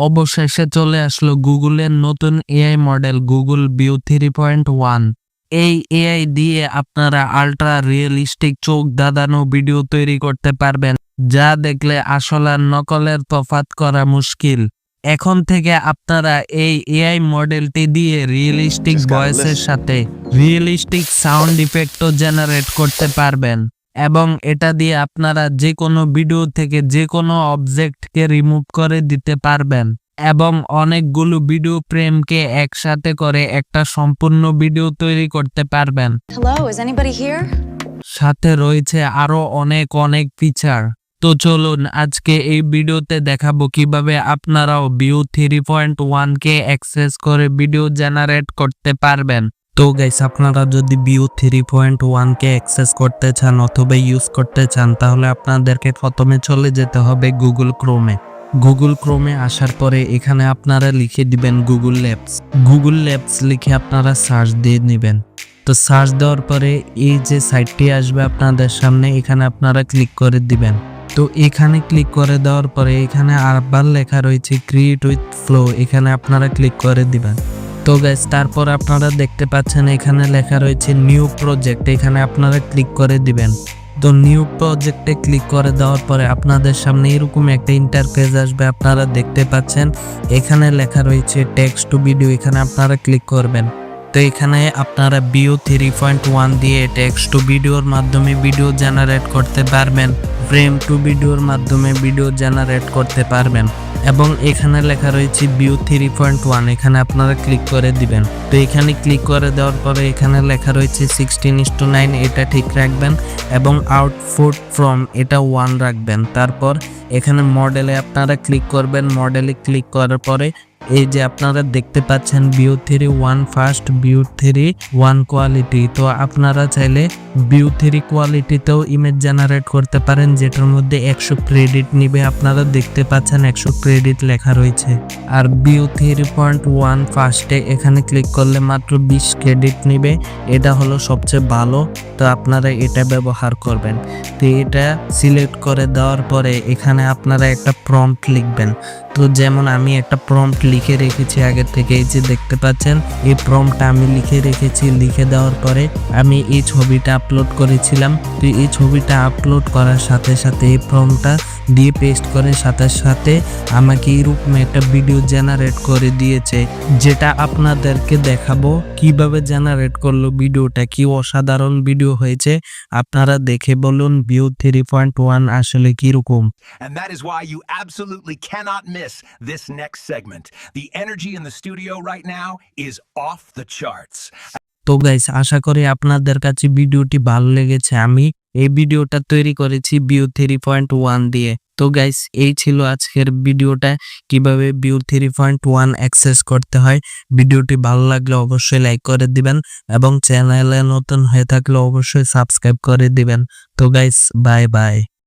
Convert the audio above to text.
অবশেষে চলে আসলো গুগলের নতুন AI model Google Veo three point one. এই এআই দিয়ে আপনারা আল্ট্রা রিয়েলিস্টিক চোখ দাদানো ভিডিও তৈরি করতে পারবেন যা দেখলে আসল আর নকলের তফাত করা মুশকিল। এখন থেকে আপনারা এই এআই মডেলটি দিয়ে রিয়েলিস্টিক ভয়েসের সাথে রিয়েলিস্টিক সাউন্ড ইফেক্টও জেনারেট করতে পারবেন। এবং এটা দিয়ে আপনারা যে কোনো ভিডিও থেকে যে কোনো অবজেক্টকে রিমুভ করে দিতে পারবেন। এবং অনেকগুলো ভিডিও ফ্রেমকে একসাথে করে একটা সম্পূর্ণ ভিডিও তৈরি করতে পারবেন? সাথে রয়েছে আরও অনেক অনেক ফিচার তো চলুন আজকে এই ভিডিওতে দেখাবো কীভাবে আপনারাও ভিউ থ্রি পয়েন্ট ওয়ান কে অ্যাক্সেস করে ভিডিও জেনারেট করতে পারবেন। তো গাইস আপনারা যদি ভিউ থ্রি পয়েন্ট ওয়ান কে অ্যাক্সেস করতে চান অথবা ইউজ করতে চান, তাহলে আপনাদেরকে প্রথমে চলে যেতে হবে গুগল ক্রোমে গুগল ক্রোমে আসার পরে এখানে আপনারা লিখে দিবেন গুগল ল্যাবস গুগল ল্যাবস লিখে আপনারা সার্চ দিয়ে নেবেন। তো সার্চ দেওয়ার পরে এই যে সাইটটি আসবে আপনাদের সামনে, এখানে আপনারা ক্লিক করে দিবেন। তো এখানে ক্লিক করে দেওয়ার পরে এখানে আরবার লেখা রয়েছে ক্রিয়েট উইথ ফ্লো এখানে আপনারা ক্লিক করে দিবেন। তো গাইস তারপর আপনারা দেখতে পাচ্ছেন এখানে লেখা রয়েছে নিউ প্রজেক্ট এখানে আপনারা ক্লিক করে দিবেন। তো নিউ প্রজেক্টে ক্লিক করে দেওয়ার পরে আপনাদের সামনে এরকম একটা ইন্টারফেস আসবে, আপনারা দেখতে পাচ্ছেন। এখানে লেখা রয়েছে টেক্সট টু ভিডিও এখানে আপনারা ক্লিক করবেন। তো এখানে আপনারা বিও থ্রি পয়েন্ট ওয়ান দিয়ে টেক্সট টু ভিডিওর মাধ্যমে ভিডিও জেনারেট করতে পারবেন ফ্রেম টু ভিডিওর মাধ্যমে ভিডিও জেনারেট করতে পারবেন। এবং এখানে লেখা রয়েছে বিউ থ্রি পয়েন্ট ওয়ান এখানে আপনারা ক্লিক করে দিবেন। তো এখানে ক্লিক করে দেওয়ার পরে এখানে লেখা রয়েছে সিক্সটিন ইস টু নাইন এটা ঠিক রাখবেন এবং আউটপুট ফ্রম এটা ওয়ান রাখবেন। তারপর এখানে মডেলে আপনারা ক্লিক করবেন। মডেলে ক্লিক করার পরে এই যে আপনারা দেখতে পাচ্ছেন Veo three one first Veo three one quality তো আপনারা চাইলে বিউ থ্রি কোয়ালিটিতেও ইমেজ জেনারেট করতে পারেন, যেটার মধ্যে একশো ক্রেডিট নিবে। আপনারা দেখতে পাচ্ছেন একশো ক্রেডিট লেখা রয়েছে। আর বিউ থ্রি পয়েন্ট ওয়ান ফার্স্টে এখানে ক্লিক করলে মাত্র বিশ ক্রেডিট নিবে। এটা হলো সবচেয়ে ভালো তো আপনারা এটা ব্যবহার করবেন। তো এটা সিলেক্ট করে দেওয়ার পরে এখানে আপনারা একটা প্রম্পট লিখবেন। তো যেমন আমি একটা প্রম্পট লিখে রেখেছি আগে থেকে, এই যে দেখতে পাচ্ছেন, এই প্রম্পটটা আমি লিখে রেখেছি। লিখে দেওয়ার পরে আমি এই ছবিটা আপলোড করেছিলাম। তো এই ছবিটা আপলোড করার সাথে সাথে এই প্রম্পটটা দিয়ে পেস্ট করে সাথে সাথে আমাকে এরকম একটা ভিডিও জেনারেট করে দিয়েছে, যেটা আপনাদেরকে দেখাবো। কীভাবে জেনারেট করল ভিডিওটা কি অসাধারণ ভিডিও হয়েছে আপনারা দেখে বলুন ভিউ থ্রি পয়েন্ট ওয়ান আসলে কীরকম And that is why you absolutely cannot miss this next segment. The energy in the studio right now is off the charts. তো গাইস আশা করি আপনাদের কাছে ভিডিওটি ভালো লেগেছে আমি এই ভিডিওটা তৈরি করেছি বিউ থ্রি পয়েন্ট ওয়ান দিয়ে তো গাইস এই ছিল আজকের ভিডিওটা কীভাবে Veo three point one access করতে হয় ভিডিওটি ভালো লাগলে অবশ্যই লাইক করে দিবেন এবং চ্যানেলে নতুন হয়ে থাকলে অবশ্যই সাবস্ক্রাইব করে দিবেন। তো গাইস বাই বাই